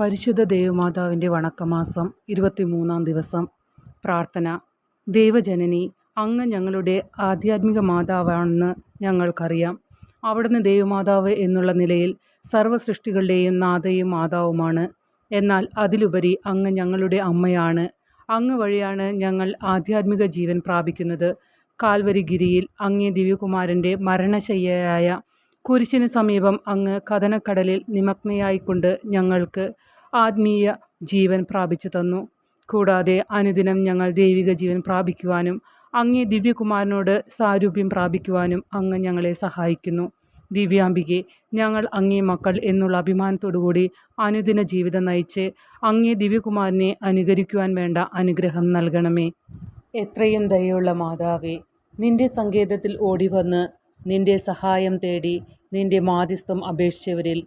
പരിശുദ്ധ ദേവമാതാവിന്റെ വണക്കമാസം ഇരുപത്തിമൂന്നാം ദിവസം. പ്രാർത്ഥന. ദേവജനനി അങ്ങ് ഞങ്ങളുടെ ആധ്യാത്മിക മാതാവാണെന്ന് ഞങ്ങൾക്കറിയാം. അവിടുന്ന് ദേവമാതാവ് എന്നുള്ള നിലയിൽ സർവ സൃഷ്ടികളുടെയും നാഥയും മാതാവുമാണ്. എന്നാൽ അതിലുപരി അങ്ങ് ഞങ്ങളുടെ അമ്മയാണ്. അങ്ങ് വഴിയാണ് ഞങ്ങൾ ആധ്യാത്മിക ജീവൻ പ്രാപിക്കുന്നത്. കാൽവരിഗിരിയിൽ അങ്ങേ ദിവ്യകുമാരന്റെ മരണശയ്യയായ കുരിശിന് സമീപം അങ്ങ് കഥനക്കടലിൽ നിമഗ്നയായിക്കൊണ്ട് ഞങ്ങൾക്ക് ആത്മീയ ജീവൻ പ്രാപിച്ചു തന്നു. കൂടാതെ അനുദിനം ഞങ്ങൾ ദൈവിക ജീവൻ പ്രാപിക്കുവാനും അങ്ങേ ദിവ്യകുമാരനോട് സാരൂപ്യം പ്രാപിക്കുവാനും അങ്ങ് ഞങ്ങളെ സഹായിക്കുന്നു. ദിവ്യാംബികെ ഞങ്ങൾ അങ്ങേ മക്കൾ എന്നുള്ള അഭിമാനത്തോടുകൂടി അനുദിന ജീവിതം നയിച്ച് അങ്ങേ ദിവ്യകുമാരനെ അനുകരിക്കുവാൻ വേണ്ട അനുഗ്രഹം നൽകണമേ. എത്രയും ദയുള്ള മാതാവേ നിന്റെ സങ്കേതത്തിൽ ഓടിവന്ന് നിന്റെ സഹായം തേടി നിന്റെ മാധ്യസ്ഥം അപേക്ഷിച്ചവരിൽ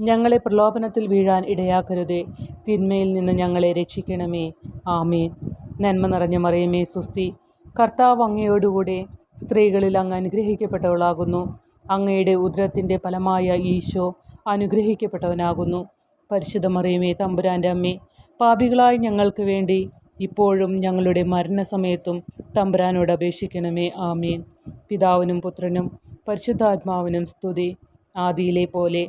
ഞങ്ങളെ പ്രലോഭനത്തിൽ വീഴാൻ ഇടയാക്കരുതേ. തിന്മയിൽ നിന്ന് ഞങ്ങളെ രക്ഷിക്കണമേ. ആമേൻ. നന്മ നിറഞ്ഞ മറിയമേ സുസ്തി കർത്താവ് അങ്ങയോടുകൂടെ സ്ത്രീകളിൽ അങ്ങ് അനുഗ്രഹിക്കപ്പെട്ടവളാകുന്നു. അങ്ങയുടെ ഉദരത്തിന്റെ ഫലമായ ഈശോ അനുഗ്രഹിക്കപ്പെട്ടവനാകുന്നു. പരിശുദ്ധ മറിയമേ തമ്പുരാന്റെ അമ്മേ പാപികളായി ഞങ്ങൾക്ക് വേണ്ടി ഇപ്പോഴും ഞങ്ങളുടെ മരണസമയത്തും തമ്പുരാനോട് അപേക്ഷിക്കണമേ. ആമീൻ. പിതാവിനും പുത്രനും പരിശുദ്ധാത്മാവിനും സ്തുതി. ആദിയിലെ പോലെ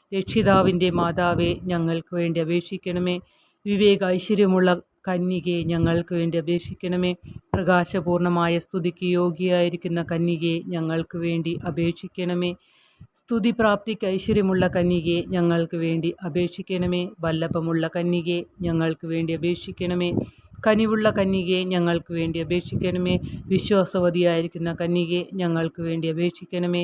രക്ഷിതാവിന്റെ മാതാവെ ഞങ്ങൾക്ക് വേണ്ടി അപേക്ഷിക്കണമേ. വിവേക ഐശ്വര്യമുള്ള കന്യകയെ ഞങ്ങൾക്ക് വേണ്ടി അപേക്ഷിക്കണമേ. പ്രകാശപൂർണമായ സ്തുതിക്ക് യോഗ്യയായിരിക്കുന്ന കന്യകയെ ഞങ്ങൾക്ക് വേണ്ടി അപേക്ഷിക്കണമേ. സ്തുതി പ്രാപ്തിക്ക് ഐശ്വര്യമുള്ള കന്യകയെ ഞങ്ങൾക്ക് വേണ്ടി അപേക്ഷിക്കണമേ. വല്ലഭമുള്ള കന്യകയെ ഞങ്ങൾക്ക് വേണ്ടി അപേക്ഷിക്കണമേ. കനിവുള്ള കന്യകയെ ഞങ്ങൾക്ക് വേണ്ടി അപേക്ഷിക്കണമേ. വിശ്വാസവതിയായിരിക്കുന്ന കന്യകയെ ഞങ്ങൾക്ക് വേണ്ടി അപേക്ഷിക്കണമേ.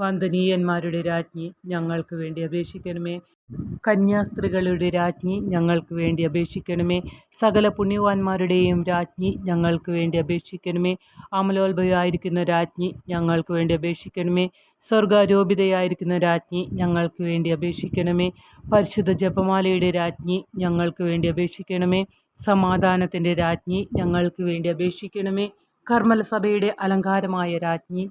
വന്ദനീയന്മാരുടെ രാജ്ഞി ഞങ്ങൾക്ക് വേണ്ടി അപേക്ഷിക്കണമേ. കന്യാസ്ത്രീകളുടെ രാജ്ഞി ഞങ്ങൾക്ക് വേണ്ടി അപേക്ഷിക്കണമേ. സകല പുണ്യവാന്മാരുടെയും രാജ്ഞി ഞങ്ങൾക്ക് വേണ്ടി അപേക്ഷിക്കണമേ. അമലോത്ഭവമായിരിക്കുന്ന രാജ്ഞി ഞങ്ങൾക്ക് വേണ്ടി അപേക്ഷിക്കണമേ. സ്വർഗാരോപിതയായിരിക്കുന്ന രാജ്ഞി ഞങ്ങൾക്ക് വേണ്ടി അപേക്ഷിക്കണമേ. പരിശുദ്ധ ജപമാലയുടെ രാജ്ഞി ഞങ്ങൾക്ക് വേണ്ടി അപേക്ഷിക്കണമേ. സമാധാനത്തിന്റെ രാജ്ഞി ഞങ്ങൾക്ക് വേണ്ടി അപേക്ഷിക്കണമേ. കർമ്മലസഭയുടെ അലങ്കാരമായ രാജ്ഞി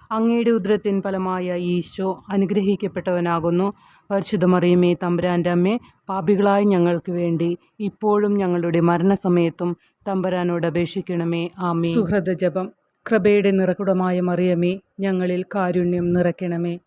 അങ്ങയുടെ ഉദരത്തിൻ ഫലമായ ഈശോ അനുഗ്രഹിക്കപ്പെട്ടവനാകുന്നു. പരിശുദ്ധ മറിയമേ തമ്പുരാന്റെ അമ്മേ പാപികളായ ഞങ്ങൾക്ക് വേണ്ടി ഇപ്പോഴും ഞങ്ങളുടെ മരണസമയത്തും തമ്പുരാനോട് അപേക്ഷിക്കണമേ. ആമേ സുഹൃത ജപം. കൃപയുടെ നിറകുടമായ മറിയമേ ഞങ്ങളിൽ കാരുണ്യം നിറയ്ക്കണമേ.